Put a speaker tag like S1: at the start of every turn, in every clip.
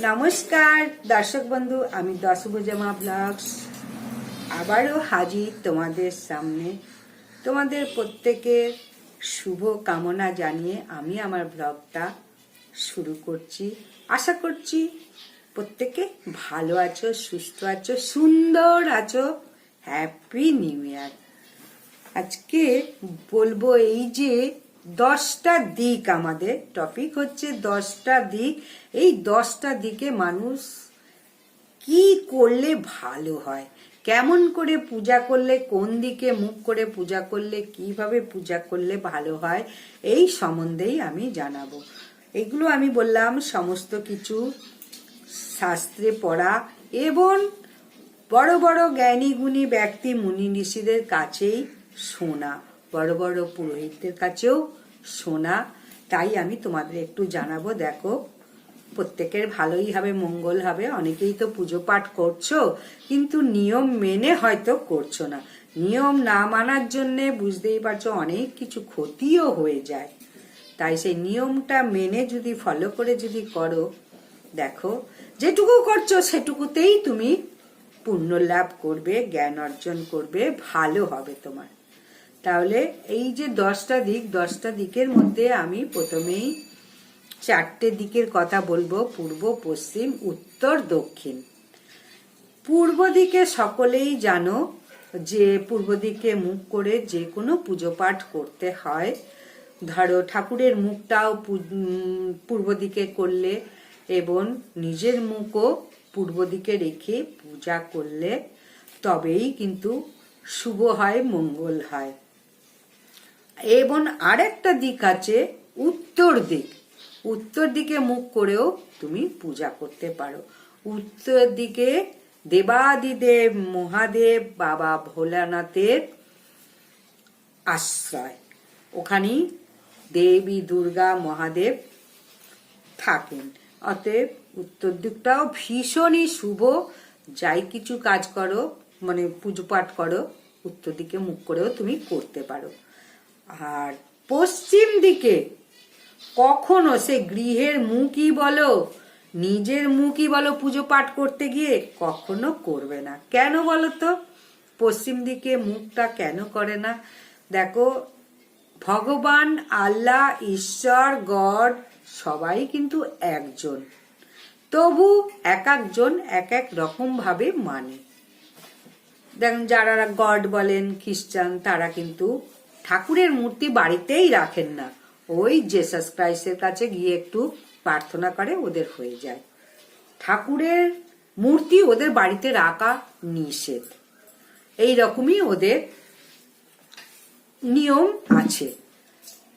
S1: নমস্কার, দর্শক বন্ধু, আমি দশভুজামা ব্লগস। আবারও হাজির তোমাদের সামনে। তোমাদের প্রত্যেকের শুভ কামনা জানিয়ে আমি আমার ব্লগটা শুরু করছি। আশা করছি প্রত্যেকে ভালো আছো, সুস্থ আছো, সুন্দর আছো। হ্যাপি নিউ ইয়ার আজকে বলব এই যে দশটা দিক আমাদের টপিক হচ্ছে দশটা দিক। এই দশটা দিকে মানুষ কি করলে ভালো হয়? কেমন করে পূজা করলে, কোন দিকে মুখ করে পূজা করলে, কীভাবে পূজা করলে ভালো হয়, এই সম্বন্ধেই আমি জানাব। এগুলো আমি বললাম, সমস্ত কিছু শাস্ত্রে পড়া এবং বড় বড় জ্ঞানী গুণী ব্যক্তি, মুনি ঋষিদের কাছেই শোনা। বড় বড় পুরোহিতদের কাছেও শোনা। তাই আমি তোমাদের একটু জানাব, দেখো, প্রত্যেকের ভালোই হবে, মঙ্গল হবে। অনেকেই তো পুজো পাঠ করছ, কিন্তু নিয়ম মেনে হয়তো করছ না। নিয়ম না মানার জন্যে বুঝতেই পারছ অনেক কিছু ক্ষতিও হয়ে যায়। তাই সেই নিয়মটা মেনে যদি ফলো করে যদি করো, দেখো, যেটুকু করছ সেটুকুতেই তুমি পুণ্য লাভ করবে, জ্ঞান অর্জন করবে, ভালো হবে তোমার। তাহলে এই যে দশটা দিক, দশটা দিকের মধ্যে আমি প্রথমেই চারটে দিকের কথা বলব, পূর্ব, পশ্চিম, উত্তর, দক্ষিণ। পূর্ব দিকে সকলেই জানো যে, পূর্ব দিকে মুখ করে যে কোনো পুজো পাঠ করতে হয়। ধরো, ঠাকুরের মুখটাও পূর্ব দিকে করলে এবং নিজের মুখও পূর্ব দিকে রেখে পূজা করলে তবেই কিন্তু শুভ হয়, মঙ্গল হয়। এবং আরেকটা দিক আছে উত্তর দিক। উত্তর দিকে মুখ করেও তুমি পূজা করতে পারো। উত্তর দিকে দেবাদিদেব, মহাদেব, বাবা ভোলানাথের আশ্রয়। ওখানেই দেবী, দুর্গা, মহাদেব থাকেন। অতএব উত্তর দিকটাও ভীষণই শুভ। যাই কিছু কাজ করো মানে পুজো পাঠ করো, উত্তর দিকে মুখ করেও তুমি করতে পারো। আর পশ্চিম দিকে, কখনো সে গৃহের মুখই বলো, নিজের মুখই বলো পুজো পাঠ করতে গিয়ে কখনো করবে না। কেন বলো তো? পশ্চিম দিকে মুখটা কেন করে না? দেখো, ভগবান, আল্লাহ, ঈশ্বর, গড সবাই কিন্তু একজন। তবু এক একজন এক এক রকম ভাবে মানে। দেখেন, যারা গড বলেন, খ্রিস্টান, তারা কিন্তু ঠাকুরের মূর্তি বাড়িতেই রাখেন না। ওই জেসাস ক্রাইস্টের কাছে গিয়ে একটু প্রার্থনা করে, ওদের হয়ে যায়। ঠাকুরের মূর্তি ওদের বাড়িতে রাখা নিষেধ। এই রকমই ওদের নিয়ম আছে।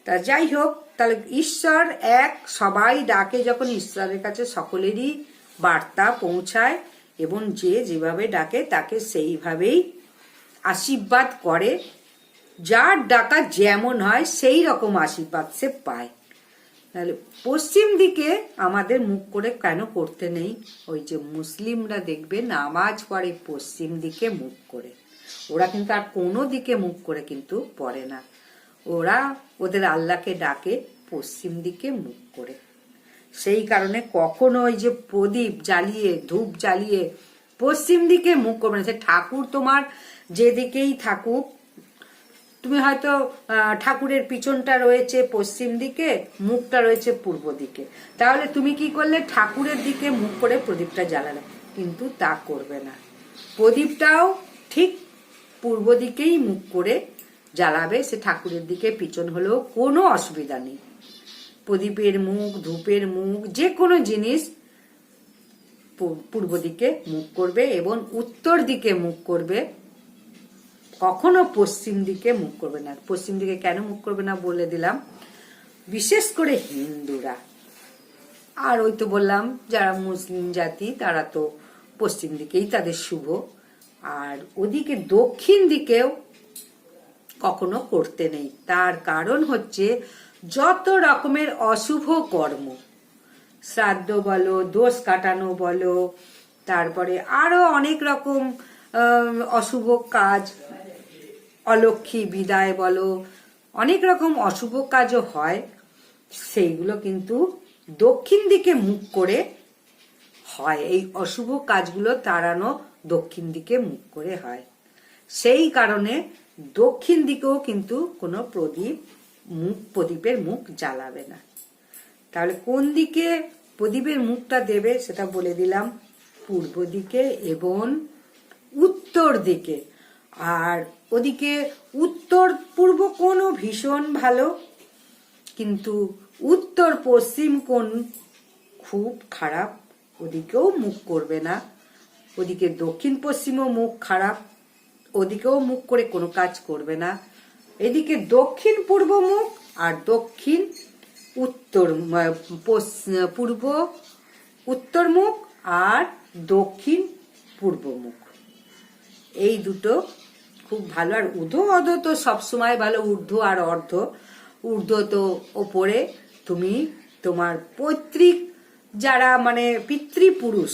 S1: তা যাই হোক, তাহলে ঈশ্বর এক, সবাই ডাকে যখন ঈশ্বরের কাছে সকলেরই বার্তা পৌঁছায়, এবং যে যেভাবে ডাকে তাকে সেইভাবেই আশীর্বাদ করে। যার ডাকা যেমন হয়, সেই রকম আশীর্বাদ সে পায়। তাহলে পশ্চিম দিকে আমাদের মুখ করে কেন করতে নেই? ওই যে মুসলিমরা দেখবে নামাজ পড়ে পশ্চিম দিকে মুখ করে। ওরা কিন্তু আর কোনো দিকে মুখ করে কিন্তু পড়ে না। ওরা ওদের আল্লাহকে ডাকে পশ্চিম দিকে মুখ করে। সেই কারণে কখনো ওই যে প্রদীপ জ্বালিয়ে, ধূপ জ্বালিয়ে পশ্চিম দিকে মুখ করবে না। সে ঠাকুর তোমার যেদিকেই থাকুক তুমি হয়তো ঠাকুরের পিছনটা রয়েছে পশ্চিম দিকে, মুখটা রয়েছে পূর্ব দিকে। তাহলে তুমি কি করলে? ঠাকুরের দিকে মুখ করে প্রদীপটা জ্বালালে। কিন্তু তা করবে না। প্রদীপটাও ঠিক পূর্ব দিকেই মুখ করে জ্বালাবে। সে ঠাকুরের দিকে পিছন হলেও কোনো অসুবিধা নেই। প্রদীপের মুখ, ধূপের মুখ, যে কোনো জিনিস পূর্ব দিকে মুখ করবে এবং উত্তর দিকে মুখ করবে। কখনো পশ্চিম দিকে মুখ করবে না। পশ্চিম দিকে কেন মুখ করবে না বলে দিলাম। বিশেষ করে হিন্দুরা। আর ওই তো বললাম, যারা মুসলিম জাতি, তারা তো পশ্চিম দিকেই তাদের শুভ। আর ওদিকে দক্ষিণ দিকেও কখনো করতে নেই। তার কারণ হচ্ছে যত রকমের অশুভ কর্ম, শ্রাদ্ধ বলো, দোষ কাটানো বলো, তারপরে আরও অনেক রকম অশুভ কাজ অলক্ষী বিদায় বলো, অনেক রকম অশুভ কাজও হয়, সেইগুলো কিন্তু দক্ষিণ দিকে মুখ করে হয়। এই অশুভ কাজগুলো তাড়ানো দক্ষিণ দিকে মুখ করে হয়। সেই কারণে দক্ষিণ দিকেও কিন্তু কোনো প্রদীপ মুখ, প্রদীপের মুখ জ্বালাবে না। তাহলে কোন দিকে প্রদীপের মুখটা দেবে সেটা বলে দিলাম। পূর্ব দিকে এবং উত্তর দিকে। আর ওদিকে উত্তর পূর্ব কোণও ভীষণ ভালো, কিন্তু উত্তর পশ্চিম কোণ খুব খারাপ, ওদিকেও মুখ করবে না। ওদিকে দক্ষিণ পশ্চিমও মুখ খারাপ, ওদিকেও মুখ করে কোনো কাজ করবে না। এদিকে দক্ষিণ পূর্ব মুখ আর দক্ষিণ উত্তর পূর্ব, উত্তর মুখ আর দক্ষিণ পূর্ব মুখ। এই দুটো খুব ভালো। আর ঊর্ধ্ব অর্ধ তো সবসময় ভালো, ঊর্ধ্ব আর অর্ধ। ঊর্ধ্ব তো ওপরে, তুমি তোমার পৈতৃক যারা মানে পিতৃপুরুষ,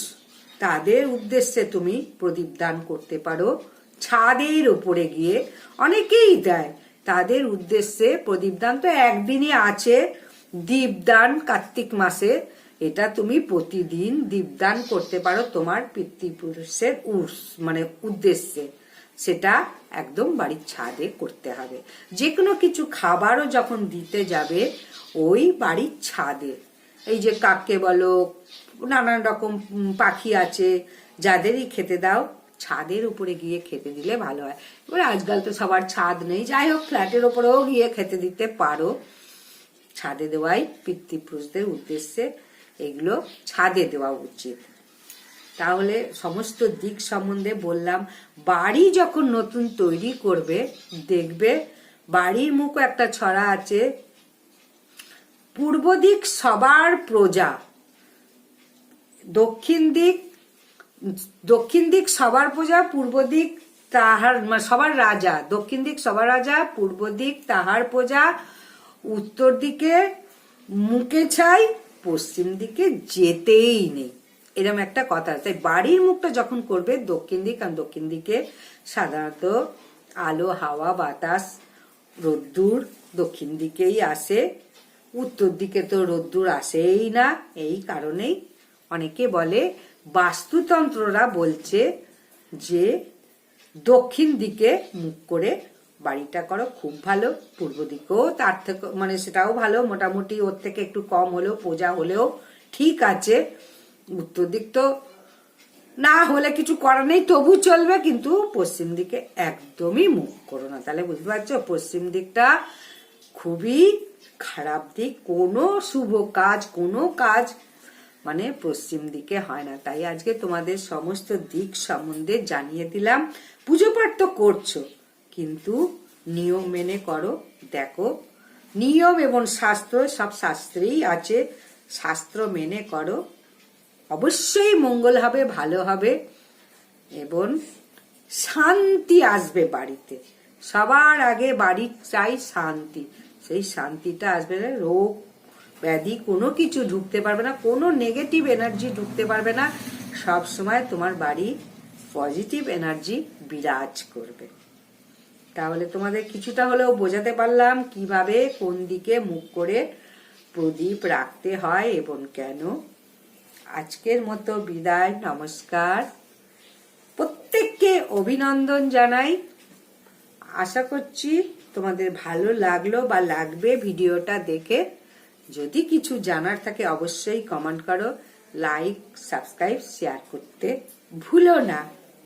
S1: তাদের উদ্দেশ্যে তুমি প্রদীপ দান করতে পারো। ছাদের ওপরে গিয়ে অনেকেই দেয়, তাদের উদ্দেশ্যে প্রদীপ দান তো একদিনই আছে দীপদান কার্তিক মাসে। এটা তুমি প্রতিদিন দীপদান করতে পারো তোমার পিতৃপুরুষের উর্স মানে উদ্দেশ্যে। সেটা একদম বাড়ির ছাদে করতে হবে। যে কোনো কিছু খাবারও যখন দিতে যাবে, ওই বাড়ির ছাদে। এই যে কাককে বলো, নানান রকম পাখি আছে, যাদেরই খেতে দাও, ছাদের উপরে গিয়ে খেতে দিলে ভালো হয়। এবার আজকাল তো সবার ছাদ নেই, যাই হোক, ফ্ল্যাটের ওপরেও গিয়ে খেতে দিতে পারো। ছাদে দেওয়াই পিতৃপুরুষদের উদ্দেশ্যে এগুলো ছাদে দেওয়া উচিত। তাহলে সমস্ত দিক সম্বন্ধে বললাম, বাড়ি যখন নতুন তৈরি করবে, দেখবে বাড়ির মুখও একটা ছড়া আছে। পূর্ব দিক সবার প্রজা, দক্ষিণ দিক দক্ষিণ দিক সবার প্রজা, পূর্ব দিক তাহার মানে সবার রাজা, দক্ষিণ দিক সবার রাজা, পূর্ব দিক তাহার প্রজা, উত্তর দিকে মুখে ছাই পশ্চিম দিকে যেতেই নেই। এরকম একটা কথা। তাই বাড়ির মুখটা যখন করবে, দক্ষিণ দিক আর দক্ষিণ দিকে সাধারণত আলো, হাওয়া, বাতাস, রোদ্দুর দক্ষিণ দিকেই আসে। উত্তর দিকে তো রোদ্দুর আসেই না, এই কারণেই অনেকে বলে, বাস্তুতন্ত্ররা বলছে যে দক্ষিণ দিকে মুখ করে বাড়িটা করো, খুব ভালো। পূর্ব দিকেও তার থেকে মানে সেটাও ভালো। মোটামুটি ওর থেকে একটু কম হলেও, পূজা হলেও ঠিক আছে। উত্তর দিক তো না হলে কিছু করার নেই, তবু চলবে, কিন্তু পশ্চিম দিকে একদমই মুখ করো না। তাহলে বুঝতে পারছ, পশ্চিম দিকটা খুবই খারাপ দিক, কোনো শুভ কাজ, কোনো কাজ মানে পশ্চিম দিকে হয় না। তাই আজকে তোমাদের সমস্ত দিক সম্বন্ধে জানিয়ে দিলাম। পুজো পাঠ তো করছ, কিন্তু নিয়ম মেনে করো, দেখো। নিয়ম এবং শাস্ত্র, সব শাস্ত্রেই আছে। শাস্ত্র মেনে করো। অবশ্যই মঙ্গল হবে, ভালো হবে। এবং শান্তি আসবে বাড়িতে। সবার আগে বাড়ির চাই শান্তি। সেই শান্তিটা আসবে না, রোগ ব্যাধি কোনো কিছু ঢুকতে পারবে না, কোনো নেগেটিভ এনার্জি ঢুকতে পারবে না। সব সময় তোমার বাড়ি পজিটিভ এনার্জি বিরাজ করবে। তাহলে তোমাদের কিছুটা হলেও বোঝাতে পারলাম কীভাবে কোন দিকে মুখ করে প্রদীপ রাখতে হয় এবং কেন আজকের মতো বিদায়, নমস্কার। প্রত্যেককে অভিনন্দন জানাই। আশা করছি তোমাদের ভালো লাগল বা লাগবে ভিডিওটা দেখে। যদি কিছু জানার থাকে অবশ্যই কমেন্ট করো, লাইক, সাবস্ক্রাইব, শেয়ার করতে ভুলো না।